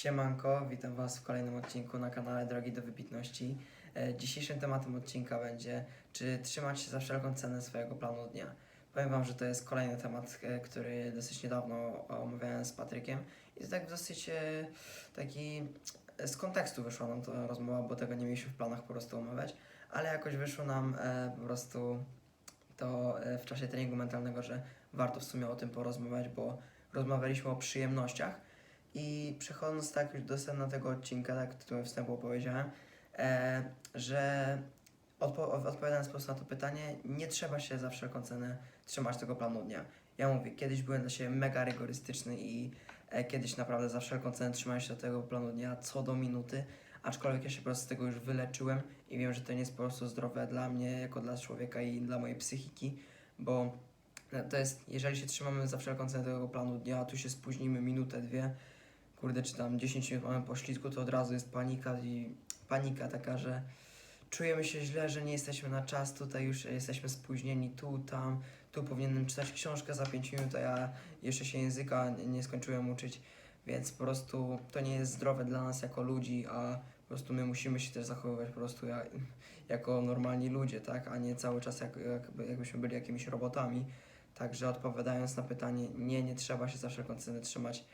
Siemanko, witam Was w kolejnym odcinku na kanale Drogi do Wybitności. E, Dzisiejszym tematem odcinka będzie, czy trzymać się za wszelką cenę swojego planu dnia. Powiem Wam, że to jest kolejny temat, e, który dosyć niedawno omawiałem z Patrykiem i to tak dosyć e, taki z kontekstu wyszła nam ta rozmowa, bo tego nie mieliśmy w planach po prostu omawiać, ale jakoś wyszło nam po prostu to w czasie treningu mentalnego, że warto w sumie o tym porozmawiać, bo rozmawialiśmy o przyjemnościach i przechodząc tak już do sedna tego odcinka, tak tytułem wstępu powiedziałem, e, że odpo- odpowiadając po prostu na to pytanie, nie trzeba się za wszelką cenę trzymać tego planu dnia. Ja mówię, kiedyś byłem dla siebie mega rygorystyczny i e, kiedyś naprawdę za wszelką cenę trzymałem się do tego planu dnia co do minuty, aczkolwiek ja się po prostu z tego już wyleczyłem i wiem, że to nie jest po prostu zdrowe dla mnie, jako dla człowieka i dla mojej psychiki, bo e, to jest, jeżeli się trzymamy za wszelką cenę tego planu dnia, tu się spóźnimy minutę, dwie, kurde, czy tam 10 minut mamy po ślizgu, to od razu jest panika i panika taka, że czujemy się źle, że nie jesteśmy na czas, tutaj już jesteśmy spóźnieni, tu, tam, tu powinienem czytać książkę za 5 minut, a ja jeszcze się języka nie, skończyłem uczyć, więc po prostu to nie jest zdrowe dla nas jako ludzi, a po prostu my musimy się też zachowywać po prostu jak, jako normalni ludzie, tak, a nie cały czas jak, jakby, jakbyśmy byli jakimiś robotami. Także odpowiadając na pytanie, nie, nie trzeba się za wszelką cenę trzymać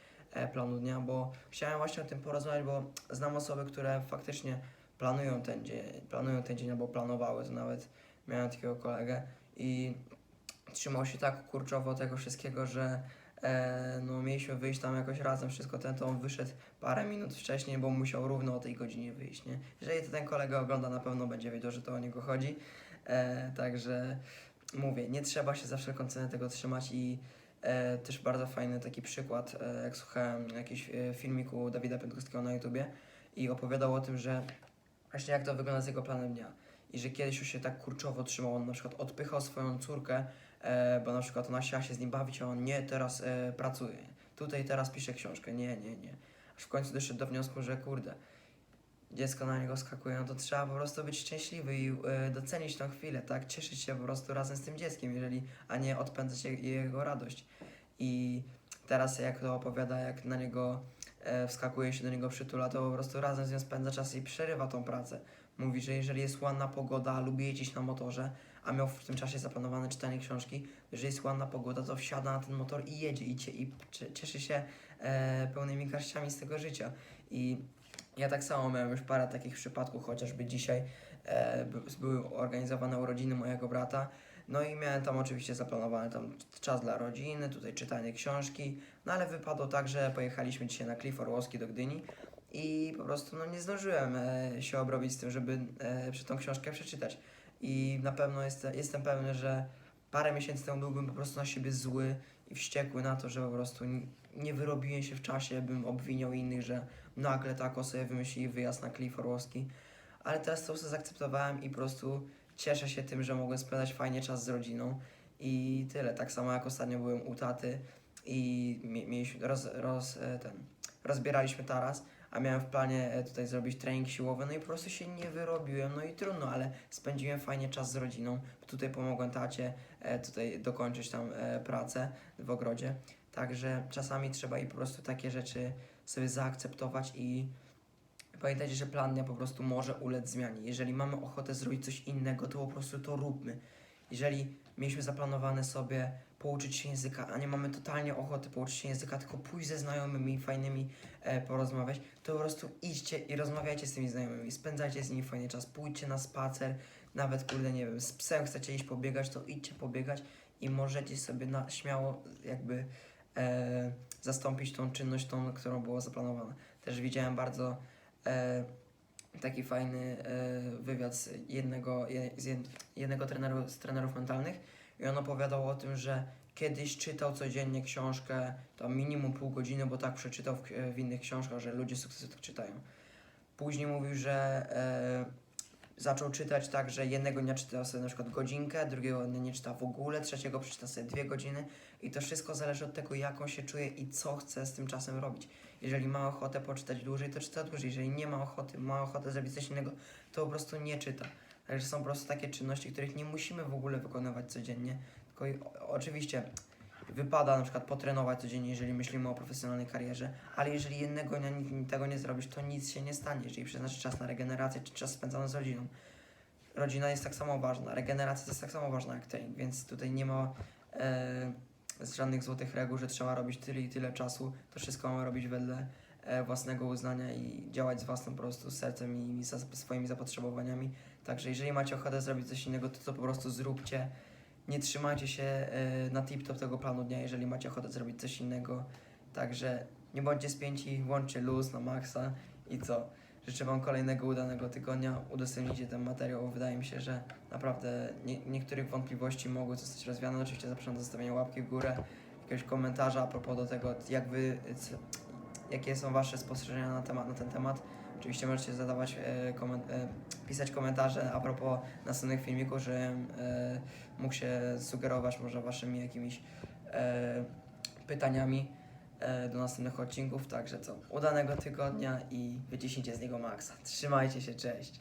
planu dnia, bo chciałem właśnie o tym porozmawiać, bo znam osoby, które faktycznie planują ten dzień, planują ten dzień albo planowały, to nawet miałem takiego kolegę i trzymał się tak kurczowo tego wszystkiego, że e, no, mieliśmy wyjść tam jakoś razem, wszystko ten, to on wyszedł parę minut wcześniej, bo musiał równo o tej godzinie wyjść, nie? Jeżeli to ten kolega ogląda, na pewno będzie wiedział, że to o niego chodzi, e, także mówię, nie trzeba się za wszelką cenę tego trzymać i E, też bardzo fajny taki przykład, e, jak słuchałem jakiś e, filmiku Dawida Piątkowskiego na YouTubie i opowiadał o tym, że właśnie jak to wygląda z jego planem dnia. I że kiedyś już się tak kurczowo trzymał, on na przykład odpychał swoją córkę, e, bo na przykład ona chciała się z nim bawić, a on nie, teraz e, pracuje, tutaj teraz pisze książkę, nie, nie, nie. Aż w końcu doszedł do wniosku, że kurde, dziecko na niego skakuje, no to trzeba po prostu być szczęśliwy i e, docenić tą chwilę, tak? Cieszyć się po prostu razem z tym dzieckiem, jeżeli, a nie odpędzać je, jego radość. I teraz jak to opowiada, jak na niego e, wskakuje się do niego przytula, to po prostu razem z nią spędza czas i przerywa tą pracę. Mówi, że jeżeli jest ładna pogoda, lubi jeździć na motorze, a miał w tym czasie zaplanowane czytanie książki, jeżeli jest ładna pogoda, to wsiada na ten motor i jedzie i, cie, i cie- cieszy się e, pełnymi garściami z tego życia. I ja tak samo miałem już parę takich przypadków, chociażby dzisiaj e, by- były organizowane urodziny mojego brata. No i miałem tam oczywiście zaplanowany tam czas dla rodziny, tutaj czytanie książki, no ale wypadło tak, że pojechaliśmy dzisiaj na Klif Orłowski do Gdyni i po prostu no nie zdążyłem e, się obrobić z tym, żeby e, tą książkę przeczytać. I na pewno jest, jestem pewny, że parę miesięcy temu byłbym po prostu na siebie zły i wściekły na to, że po prostu nie wyrobiłem się w czasie, bym obwiniał innych, że nagle tak sobie wymyślili wyjazd na Klif Orłowski. Ale teraz to sobie zaakceptowałem i po prostu cieszę się tym, że mogłem spędzać fajnie czas z rodziną i tyle. Tak samo jak ostatnio byłem u taty i mie- mieliśmy, roz, roz, e, ten, rozbieraliśmy taras, a miałem w planie e, tutaj zrobić trening siłowy, no i po prostu się nie wyrobiłem, no i trudno, ale spędziłem fajnie czas z rodziną. Tutaj pomogłem tacie e, tutaj dokończyć tam e, pracę w ogrodzie. Także czasami trzeba i po prostu takie rzeczy sobie zaakceptować i pamiętajcie, że plan dnia po prostu może ulec zmianie. Jeżeli mamy ochotę zrobić coś innego, to po prostu to róbmy. Jeżeli mieliśmy zaplanowane sobie pouczyć się języka, a nie mamy totalnie ochoty pouczyć się języka, tylko pójść ze znajomymi fajnymi e, porozmawiać, to po prostu idźcie i rozmawiajcie z tymi znajomymi, spędzajcie z nimi fajny czas, pójdźcie na spacer, nawet kurde, nie wiem, z psem chcecie iść pobiegać, to idźcie pobiegać i możecie sobie na, śmiało jakby e, zastąpić tą czynność, tą, którą było zaplanowana. Też widziałem bardzo e, taki fajny e, wywiad z jednego, je, z jed, jednego treneru, z trenerów mentalnych i on opowiadał o tym, że kiedyś czytał codziennie książkę, tam minimum pół godziny, bo tak przeczytał w, w innych książkach, że ludzie sukcesu tak czytają. Później mówił, że e, zaczął czytać tak, że jednego dnia czytał sobie na przykład godzinkę, drugiego dnia nie czyta w ogóle, trzeciego przeczyta sobie dwie godziny i to wszystko zależy od tego, jak on się czuje i co chce z tym czasem robić. Jeżeli ma ochotę poczytać dłużej, to czyta dłużej. Jeżeli nie ma ochoty, ma ochotę zrobić coś innego, to po prostu nie czyta. Także są po prostu takie czynności, których nie musimy w ogóle wykonywać codziennie. Tylko i, o, oczywiście wypada na przykład potrenować codziennie, jeżeli myślimy o profesjonalnej karierze, ale jeżeli jednego dnia ni- tego nie zrobisz, to nic się nie stanie, jeżeli przeznaczysz czas na regenerację czy czas spędzony z rodziną. Rodzina jest tak samo ważna, regeneracja jest tak samo ważna jak trening, więc tutaj nie ma e, żadnych złotych reguł, że trzeba robić tyle i tyle czasu. To wszystko mamy robić wedle własnego uznania i działać z własnym po prostu sercem i swoimi zapotrzebowaniami. Także jeżeli macie ochotę zrobić coś innego, to to po prostu zróbcie. Nie trzymajcie się e, na tip-top tego planu dnia, jeżeli macie ochotę zrobić coś innego. Także nie bądźcie spięci, włączcie luz na maksa i co? Życzę Wam kolejnego udanego tygodnia. Udostępnijcie ten materiał, wydaje mi się, że naprawdę nie, niektórych wątpliwości mogły zostać rozwiane. Oczywiście zapraszam do zostawienia łapki w górę, jakiegoś komentarza a propos do tego, jak Wy, jakie są Wasze spostrzeżenia na, temat, na ten temat. Oczywiście możecie zadawać, e, komen- e, pisać komentarze a propos następnych filmików, żebym e, mógł się sugerować może Waszymi jakimiś e, pytaniami e, do następnych odcinków. Także co, udanego tygodnia i wyciśnijcie z niego maksa. Trzymajcie się, cześć!